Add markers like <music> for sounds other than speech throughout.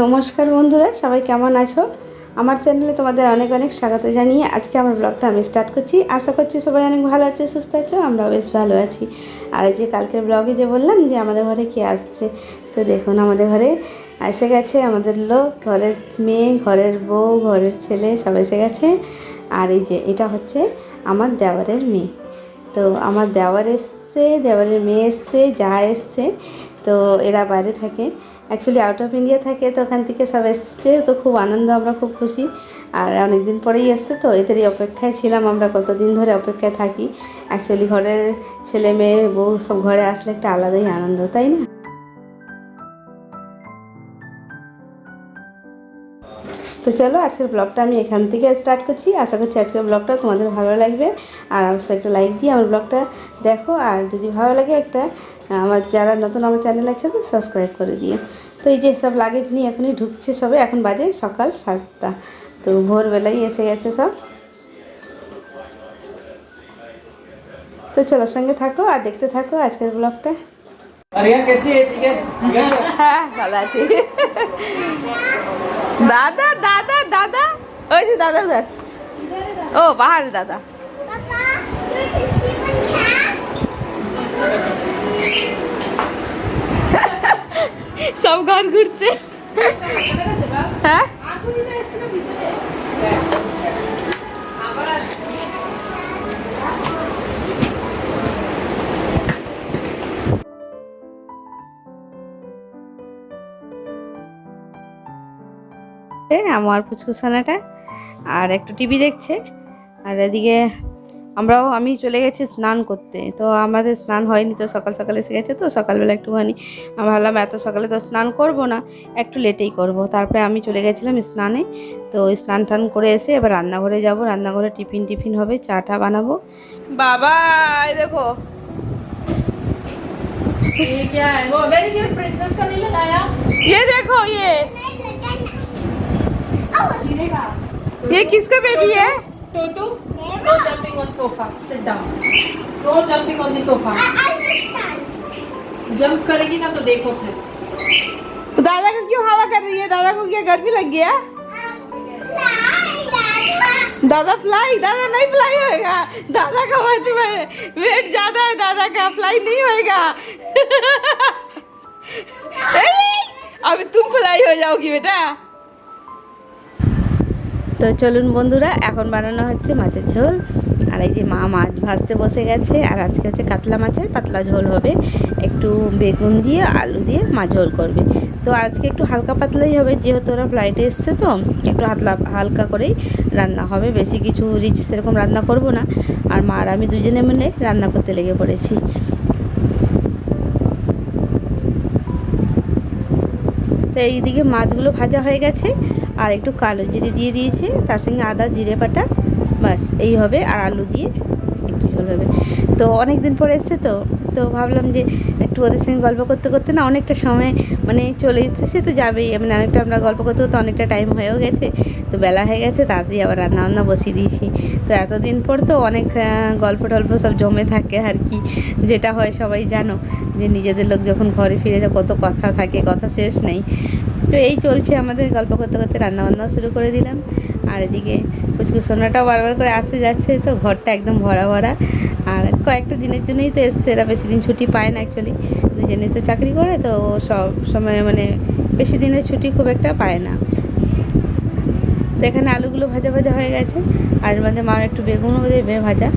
নমস্কার বন্ধুরা, সবাই কেমন আছো? আমার চ্যানেলে তোমাদের অনেক অনেক স্বাগত জানিয়ে আজকে আমার ব্লগটা আমি স্টার্ট করছি। আশা করছি সবাই অনেক ভালো আছে, সুস্থ আছো, আমরাও বেশ ভালো আছি। আর এই যে কালকের ব্লগে যে বললাম যে আমাদের ঘরে কে আসছে, তো দেখুন আমাদের ঘরে এসে গেছে আমাদের লোক, ঘরের মেয়ে, ঘরের বউ, ঘরের ছেলে, সব এসে গেছে। আর এই যে এটা হচ্ছে আমার দেওয়ারের মেয়ে। তো আমার দেওয়ার এসছে, দেওয়ারের মেয়ে এসছে, যা এসছে, তো এরা বাইরে থাকে। অ্যাকচুয়ালি আউট অফ ইন্ডিয়া থাকে তো ওখান থেকে সব এসছে, তো খুব আনন্দ, আমরা খুব খুশি। আর অনেক দিন পরেই এসছে তো, এদেরই অপেক্ষায় ছিলাম আমরা কতদিন ধরে অপেক্ষায় থাকি। অ্যাকচুয়ালি ঘরের ছেলে মেয়ে, বউ সব ঘরে আসলে একটা আলাদাই আনন্দ, তাই না? তো চলো, আজকের ব্লগটা আমি এখান থেকে স্টার্ট করছি। আশা করছি আজকের ব্লগটা তোমাদের ভালো লাগবে। আর অবশ্যই একটা লাইক দিয়ে আমার ব্লগটা দেখো। আর যদি ভালো লাগে একটা আমার যারা নতুন আমার চ্যানেল আছে তো সাবস্ক্রাইব করে দিও। তো এই যে সব লাগেজ নিয়ে এখনই ঢুকছে সবে এখন বাজে সকাল সাতটা। তো ভোরবেলাই এসে গেছে সব। তো চলো সঙ্গে থাকো আর দেখতে থাকো আজকের ব্লগটা হ্যাঁ ভালো আছি। দাদা দাদা দাদা ওই যে দাদা উদার। ও বাহার দাদা। সব ঘর ঘুরছে। হ্যাঁ? আমার ফুচকুসানাটা আর একটু টিভি দেখছে আর এদিকে আমরাও আমি চলে গেছি স্নান করতে তো আমাদের স্নান হয়নি তো সকাল সকাল এসে গেছে তো সকালবেলা একটুখানি আমি ভাবলাম এত সকালে তো স্নান করব না একটু লেটেই করব তারপরে আমি চলে গেছিলাম স্নানে তো ওই স্নান টান করে এসে এবার রান্নাঘরে যাব রান্নাঘরে টিফিন টিফিন হবে চাটা বানাবো বাবা এই দেখো ये क्या है वो वेरी क्यूट प्रिंसेस का नहीं लगाया ये देखो ये गिरेगा ये किसका बेबी है टोटू no jumping on sofa sit down no jumping on the sofa jump करेगी ना तो देखो फिर। तो दादा को क्यों हवा कर रही है? दादा को क्या गर्मी लग गया? दादा फ्लाई दादा नहीं फ्लाई होएगा। दादा का वेट वेट ज़्यादा है दादा का फ्लाई नहीं होएगा। <laughs> अभी तुम फ्लाई हो जाओगी बेटा। তো চলুন বন্ধুরা, এখন বানানো হচ্ছে মাছের ঝোল। আর এই যে মা মাছ ভাজতে বসে গেছে, আর আজকে হচ্ছে কাতলা মাছের, পাতলা ঝোল হবে। একটু বেগুন দিয়ে, আলু দিয়ে মাছ ঝোল করবে। তো আজকে একটু হালকা পাতলাই হবে, যেহেতু ওরা ফ্লাইটে এসছে তো, একটু হাতলা, হালকা করেই রান্না হবে। বেশি কিছু রিচ সেরকম রান্না করব না। আর মা আর আমি দুজনে মিলে রান্না করতে লেগে পড়েছি। তো এইদিকে মাছগুলো ভাজা হয়ে গেছে। আর একটু কালো জিরে দিয়ে দিয়েছে, তার সঙ্গে আদা, জিরে বাটা, বাস, এই হবে। আর আলু দিয়ে একটু ঝোল হবে। তো অনেক দিন পরে এসছে তো তো ভাবলাম যে একটু ওদের সঙ্গে গল্প করতে করতে না অনেকটা সময় মানে চলে এসেছে, তো যাবেই। মানে অনেকটা আমরা গল্প করতে করতে অনেকটা টাইম হয়েও গেছে। তো বেলা হয়ে গেছে, তাড়াতাড়ি আবার রান্না বান্না বসিয়ে দিয়েছি। তো এতদিন পর তো অনেক গল্প টল্প সব জমে থাকে আর কি। যেটা হয় সবাই জানো, যে নিজেদের লোক যখন ঘরে ফিরে যায়, কত কথা থাকে, কথা শেষ নেই। তো এই চলছে আমাদের গল্প করতে করতে রান্নাবান্নাও শুরু করে দিলাম। আর এদিকে পুচকু সোনাটাও বারবার করে আসে যাচ্ছে, তো ঘরটা একদম ভরা ভরা। আর কয়েকটা দিনের জন্যই তো এসছে, এরা বেশি দিন ছুটি পায় না অ্যাকচুয়ালি দুজনেই তো চাকরি করে, তো সব সময় মানে বেশি দিনের ছুটি খুব একটা পায় না। তো এখানে আলুগুলো ভাজা ভাজা হয়ে গেছে, আর মধ্যে মা একটু বেগুনও দেবে ভাজা।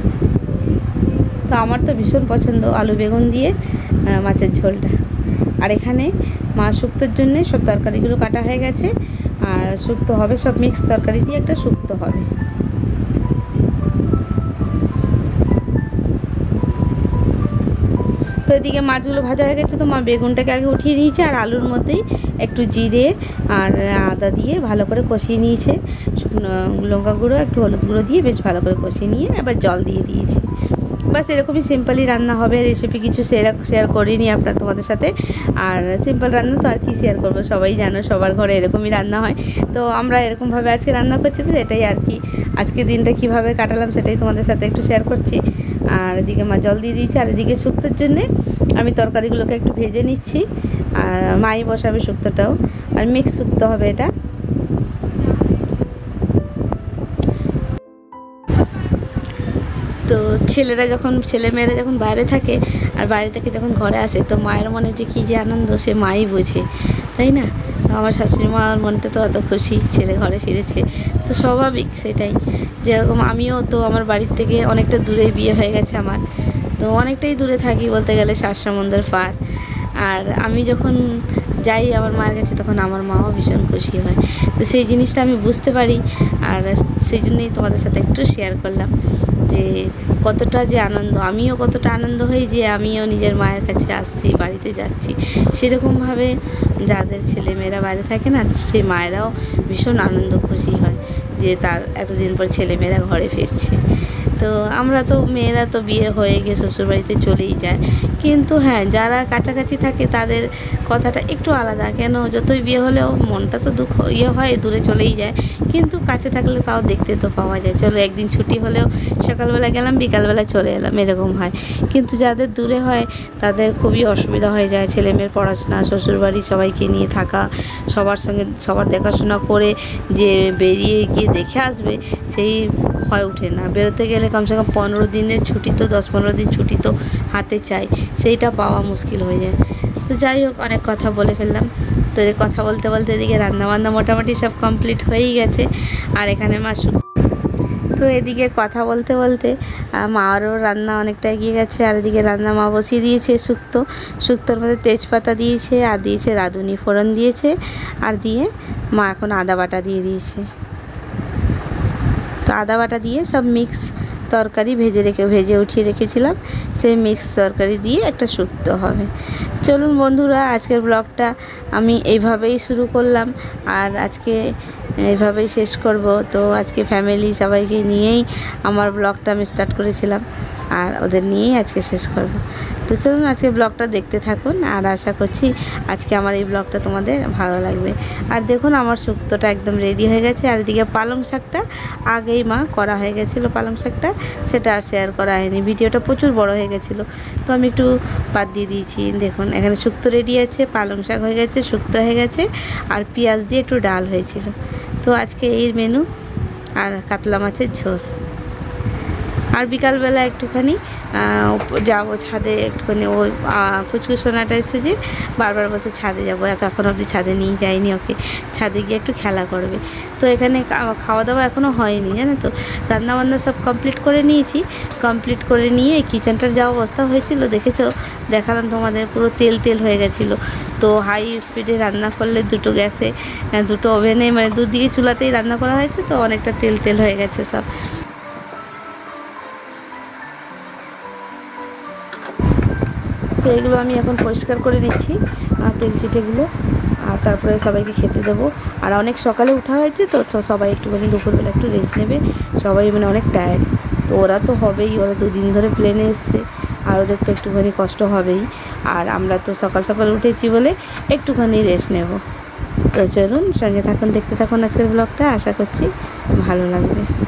তো আমার তো ভীষণ পছন্দ আলু বেগুন দিয়ে মাছের ঝোলটা। আর এখানে মা শুক্তোর জন্যে সব তরকারিগুলো কাটা হয়ে গেছে। আর শুক্তো হবে, সব মিক্স তরকারি দিয়ে একটা শুক্তো হবে। তো এদিকে মাছগুলো ভাজা হয়ে গেছে তো মা বেগুনটাকে আগে উঠিয়ে নিয়েছে আর আলুর মধ্যেই একটু জিরে আর আদা দিয়ে ভালো করে কষিয়ে নিয়েছে। শুকনো লঙ্কা গুঁড়ো, একটু হলুদ গুঁড়ো দিয়ে বেশ ভালো করে কষিয়ে নিয়ে এবার জল দিয়ে দিয়েছি। বাস এরকমই সিম্পলই রান্না হবে রেসিপি কিছু শেয়ার শেয়ার করিনি আপনার তোমাদের সাথে। আর সিম্পল রান্না তো আর কি শেয়ার করব, সবাই জানো, সবার ঘরে এরকমই রান্না হয়। তো আমরা এরকমভাবে আজকে রান্না করছি তো সেটাই আর কি। আজকে দিনটা কীভাবে কাটালাম সেটাই তোমাদের সাথে একটু শেয়ার করছি। আর এদিকে মা জল দিয়ে দিয়েছি, আর এদিকে শুক্তোর জন্যে আমি তরকারিগুলোকে একটু ভেজে নিচ্ছি। আর মাই বসাবে শুক্তোটাও। আর মিক্স শুক্তো হবে এটা। তো ছেলেরা যখন, ছেলে মেয়েরা যখন বাইরে থাকে আর বাইরে থেকে যখন ঘরে আসে, তো মায়ের মনে যে কী যে আনন্দ, সে মাই বোঝে, তাই না? তো আমার শাশুড়ি মার মনটা তো অত খুশি, ছেলে ঘরে ফিরেছে, তো স্বাভাবিক সেটাই। যেরকম আমিও তো আমার বাড়ির থেকে অনেকটা দূরে বিয়ে হয়ে গেছে আমার, তো অনেকটাই দূরে থাকি বলতে গেলে সাত সমুদ্র পার আর আমি যখন যাই আমার মায়ের কাছে, তখন আমার মাও ভীষণ খুশি হয়। তো সেই জিনিসটা আমি বুঝতে পারি, আর সেই জন্যই তোমাদের সাথে একটু শেয়ার করলাম। যে কতটা যে আনন্দ, আমিও কতটা আনন্দ হই যে আমিও নিজের মায়ের কাছে আসছি, বাড়িতে যাচ্ছি। সেরকমভাবে যাদের ছেলে মেয়েরা বাইরে থাকে না, সেই মায়েরাও ভীষণ আনন্দ খুশি হয় যে তার এতদিন পর ছেলে মেয়েরা ঘরে ফিরছে। তো আমরা তো, মেয়েরা তো বিয়ে হয়ে গিয়ে শ্বশুরবাড়িতে চলেই যায়। কিন্তু হ্যাঁ যারা কাছাকাছি থাকে তাদের কথাটা একটু আলাদা। কেন? যতই বিয়ে হলেও মনটা তো দুঃখ ইয়ে হয়, দূরে চলেই যায়। কিন্তু কাছে থাকলে তাও দেখতে তো পাওয়া যায়। চলো, একদিন ছুটি হলেও সকালবেলা গেলাম, বিকালবেলা চলে এলাম, এরকম হয়। কিন্তু যাদের দূরে হয়, তাদের খুবই অসুবিধা হয়ে যায়। ছেলে মেয়ের পড়াশোনা, শ্বশুরবাড়ি, সবাইকে নিয়ে থাকা, সবার সঙ্গে সবার দেখাশোনা করে যে বেরিয়ে গিয়ে দেখে আসবে, সেই হয়ে ওঠে না। বেরোতে গেলে কমসে কম পনেরো দিনের ছুটি তো, দশ পনেরো দিন ছুটি তো হাতে চাই। সেইটা পাওয়া মুশকিল হয়ে যায়। তো যাই হোক, অনেক কথা বলে ফেললাম। তো কথা বলতে বলতে এদিকে রান্নাবান্না মোটামুটি সব কমপ্লিট হয়েই গেছে। আর এখানে মা তো এদিকে কথা বলতে বলতে মারও রান্না অনেকটা এগিয়ে গেছে। আর এদিকে রান্না মা বসিয়ে দিয়েছে শুক্তো শুক্তোর মধ্যে তেজপাতা দিয়েছে আর দিয়েছে রাঁধুনি ফোড়ন দিয়েছে। আর দিয়ে মা এখন আদা বাটা দিয়ে দিয়েছে। তো আদা বাটা দিয়ে সব মিক্স তরকারি ভেজে রেখে, ভেজে উঠিয়ে রেখেছিলাম। সেই মিক্স তরকারি দিয়ে একটা শুক্তো হবে। চলুন বন্ধুরা, আজকের ব্লগটা আমি এইভাবেই শুরু করলাম। আর আজকে এইভাবেই শেষ করব। তো আজকে ফ্যামিলি সবাইকে নিয়েই আমার ব্লগটা আমি স্টার্ট করেছিলাম। আর ওদের নিয়েই আজকে শেষ করব। তো চলুন আজকে ব্লগটা দেখতে থাকুন। আর আশা করছি আজকে আমার এই ব্লগটা তোমাদের ভালো লাগবে। আর দেখুন আমার শুক্তোটা একদম রেডি হয়ে গেছে। আর এদিকে পালং শাকটা আগেই মা করা হয়ে গেছিল পালং শাকটা। সেটা আর শেয়ার করা হয়নি। ভিডিওটা প্রচুর বড় হয়ে গেছিল। তো আমি একটু বাদ দিয়ে দিয়েছি। দেখুন, এখানে শুক্তো রেডি আছে, পালং শাক হয়ে গেছে, শুক্তো হয়ে গেছে। আর পেঁয়াজ দিয়ে একটু ডাল হয়েছিল। তো আজকে এই মেনু আর কাতলা মাছের ঝোল। আর বিকালবেলা একটুখানি যাব ছাদে একটুখানি আহ, পুচকু সোনাটা এসেছে বারবার বলছে ছাদে যাব এত এখন অবধি ছাদে নিয়ে যায়নি ওকে ছাদে গিয়ে একটু খেলা করবে। তো এখানে খাওয়া দাওয়া এখনও হয়নি জানো তো? রান্নাবান্না সব কমপ্লিট করে নিয়েছি কমপ্লিট করে নিয়ে কিচেনটার যা অবস্থা হয়েছিল দেখেছ? দেখালাম তোমাদের পুরো তেল তেল হয়ে গেছিল। তো হাই স্পিডে রান্না করলে দুটো গ্যাসে দুটো ওভেনে মানে দু দুদিকে চুলাতেই রান্না করা হয়েছে, তো অনেকটা তেল তেল হয়ে গেছে সব। তো এগুলো আমি এখন পরিষ্কার করে নিচ্ছি তেল চিটেগুলো, আর তারপরে সবাইকে খেতে দেবো। আর অনেক সকালে উঠা হয়েছে, তো তো সবাই একটুখানি দুপুরবেলা একটু রেস্ট নেবে। সবাই মানে অনেক টায়ার্ড তো ওরা তো হবেই, ওরা দুদিন ধরে প্লেনে এসছে। আর ওদের তো একটুখানি কষ্ট হবেই। আর আমরা তো সকাল সকাল উঠেছি বলে একটুখানি রেস্ট নেব। তো চলুন সঙ্গে থাকুন, দেখতে থাকুন আজকের ব্লগটা আশা করছি ভালো লাগবে।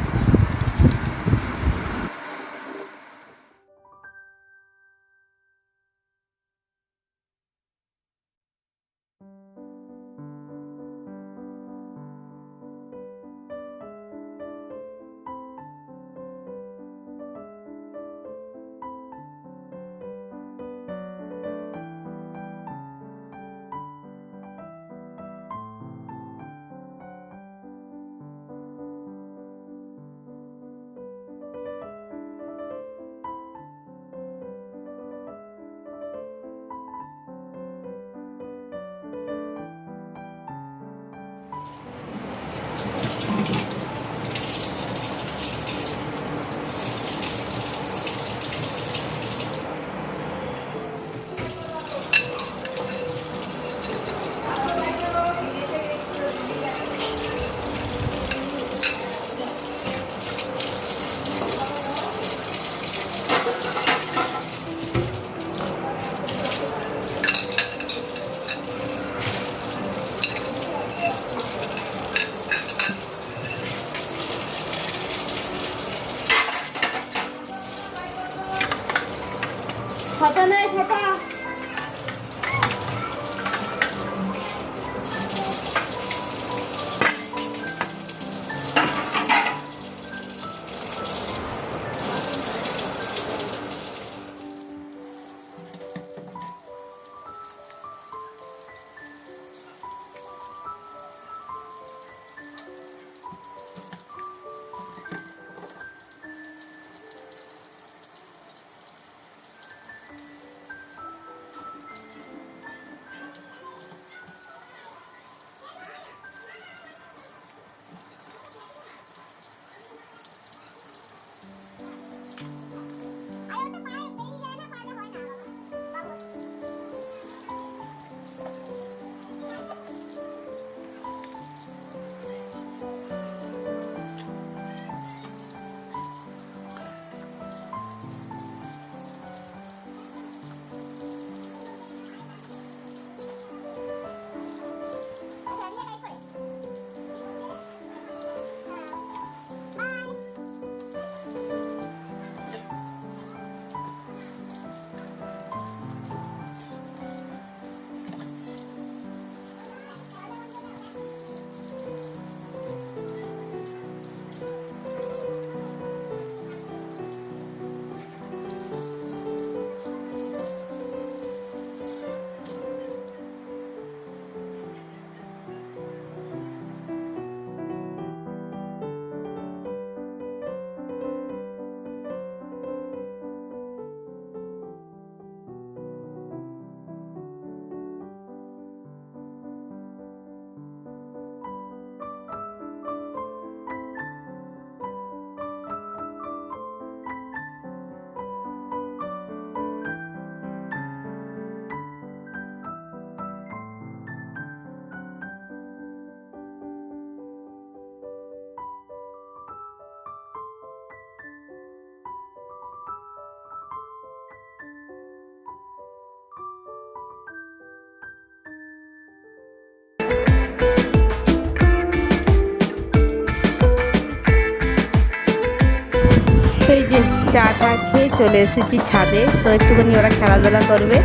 চা টা খেয়ে চলে এসেছি ছাদে। তো একটুখানি ওরা খেলাধুলা করবে।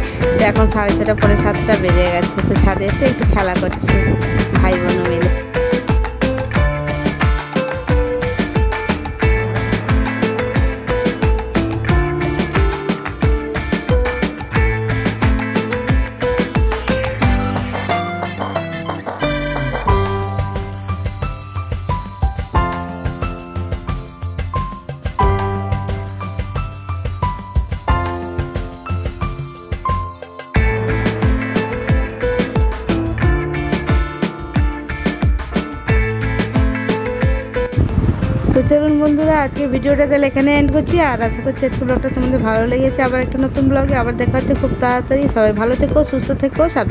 এখন সাড়ে ছটা পরে সাতটা বেজে গেছে। তো ছাদে এসে একটু খেলা করছে। ভাই বোন মিলে। আজকে ভিডিওটা তাহলে এখানে এন্ড করছি, আর আশা করছি আজকে ব্লগটা তোমাদের ভালো লেগেছে। আবার একটা নতুন ব্লগে আবার দেখা হচ্ছে খুব তাড়াতাড়ি। সবাই ভালো থেকো, সুস্থ থেকো, সাবধানে